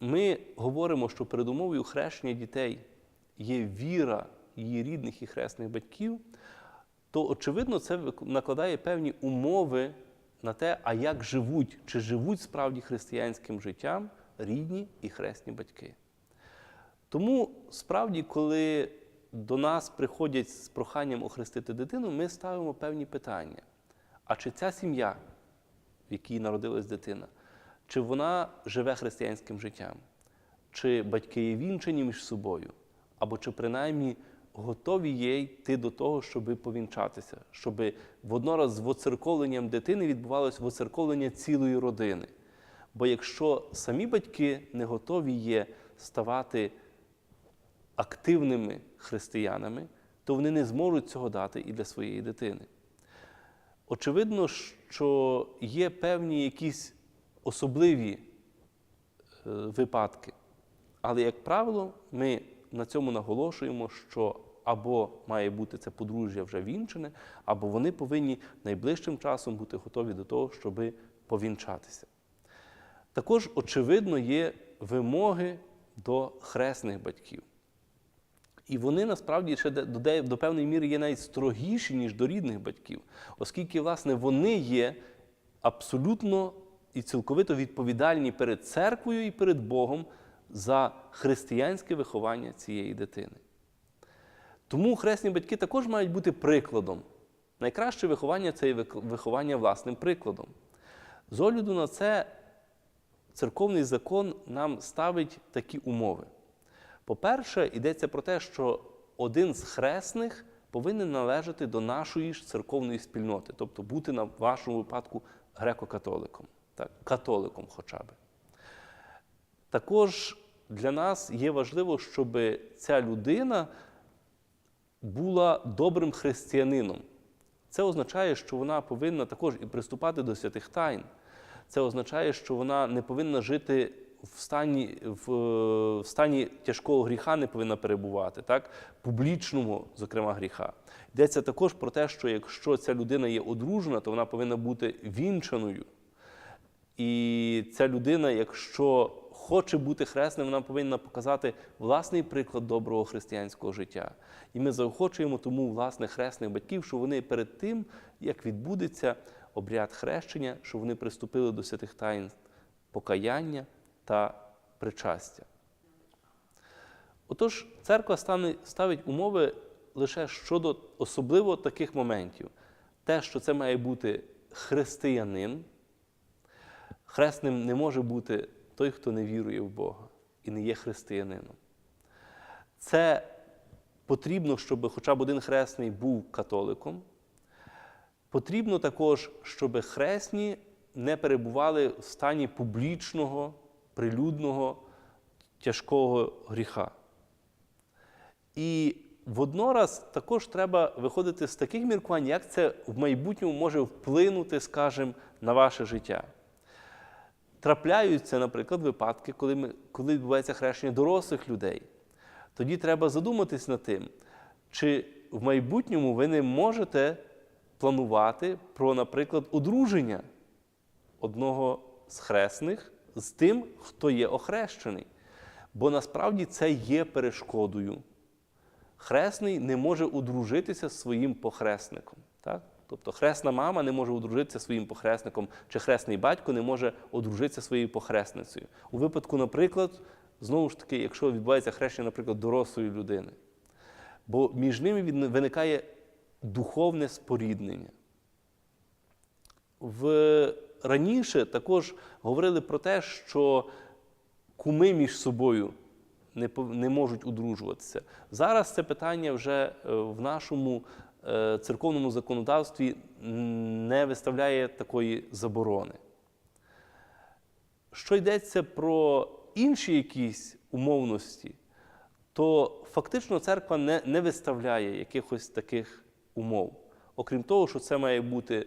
ми говоримо, що передумовою хрещення дітей є віра її рідних і хресних батьків, то очевидно це накладає певні умови на те, а як живуть, чи живуть справді християнським життям рідні і хресні батьки. Тому справді, коли до нас приходять з проханням охрестити дитину, ми ставимо певні питання. А чи ця сім'я, в якій народилась дитина, чи вона живе християнським життям? Чи батьки є вінчені між собою? Або чи принаймні готові є йти до того, щоб повінчатися, щоб воднораз з воцерковленням дитини відбувалося воцерковлення цілої родини. Бо якщо самі батьки не готові є ставати активними християнами, то вони не зможуть цього дати і для своєї дитини. Очевидно, що є певні якісь особливі е, випадки. Але, як правило, ми на цьому наголошуємо, що або має бути це подружжя вже вінчене, або вони повинні найближчим часом бути готові до того, щоб повінчатися. Також, очевидно, є вимоги до хресних батьків. І вони насправді ще до, певної міри є навіть строгіші, ніж до рідних батьків, оскільки, власне, вони є абсолютно і цілковито відповідальні перед церквою і перед Богом за християнське виховання цієї дитини. Тому хресні батьки також мають бути прикладом. Найкраще виховання це вик- виховання власним прикладом. З огляду на це, церковний закон нам ставить такі умови. По-перше, йдеться про те, що один з хресних повинен належати до нашої ж церковної спільноти, тобто бути на вашому випадку греко-католиком, так, католиком хоча б. Також для нас є важливо, щоб ця людина була добрим християнином. Це означає, що вона повинна також і приступати до святих тайн. Це означає, що вона не повинна жити в стані, в, в стані тяжкого гріха, не повинна перебувати, так? публічному, зокрема, гріха. Йдеться також про те, що якщо ця людина є одружена, то вона повинна бути вінчаною. І ця людина, якщо хоче бути хресним, вона повинна показати власний приклад доброго християнського життя. І ми заохочуємо тому власне хресних батьків, що вони перед тим, як відбудеться обряд хрещення, що вони приступили до святих таїнств покаяння та причастя. Отож, церква ставить умови лише щодо особливо таких моментів. Те, що це має бути християнин, Хресним не може бути той, хто не вірує в Бога і не є християнином. Це потрібно, щоб хоча б один хресний був католиком. Потрібно також, щоб хресні не перебували в стані публічного, прилюдного, тяжкого гріха. І воднораз також треба виходити з таких міркувань, як це в майбутньому може вплинути, скажімо, на ваше життя. Трапляються, наприклад, випадки, коли, ми, коли відбувається хрещення дорослих людей. Тоді треба задуматись над тим, чи в майбутньому ви не можете планувати про, наприклад, одруження одного з хресних з тим, хто є охрещений. Бо насправді це є перешкодою. Хресний не може одружитися з своїм похресником. Так? Тобто хресна мама не може одружитися своїм похресником, чи хресний батько не може одружитися своєю похресницею. У випадку, наприклад, знову ж таки, якщо відбувається хрещення, наприклад, дорослої людини. Бо між ними виникає духовне споріднення. В... Раніше також говорили про те, що куми між собою не, можуть одружуватися. Зараз це питання вже е, в нашому церковному законодавстві не виставляє такої заборони. Що йдеться про інші якісь умовності, то фактично церква не, не виставляє якихось таких умов. Окрім того, що це має бути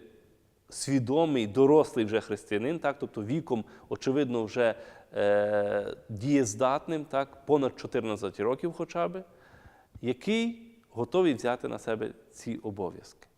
свідомий, дорослий вже християнин, так, тобто віком, очевидно, вже е, дієздатним, так, понад 14 років хоча б, який готовий взяти на себе ці обов'язки.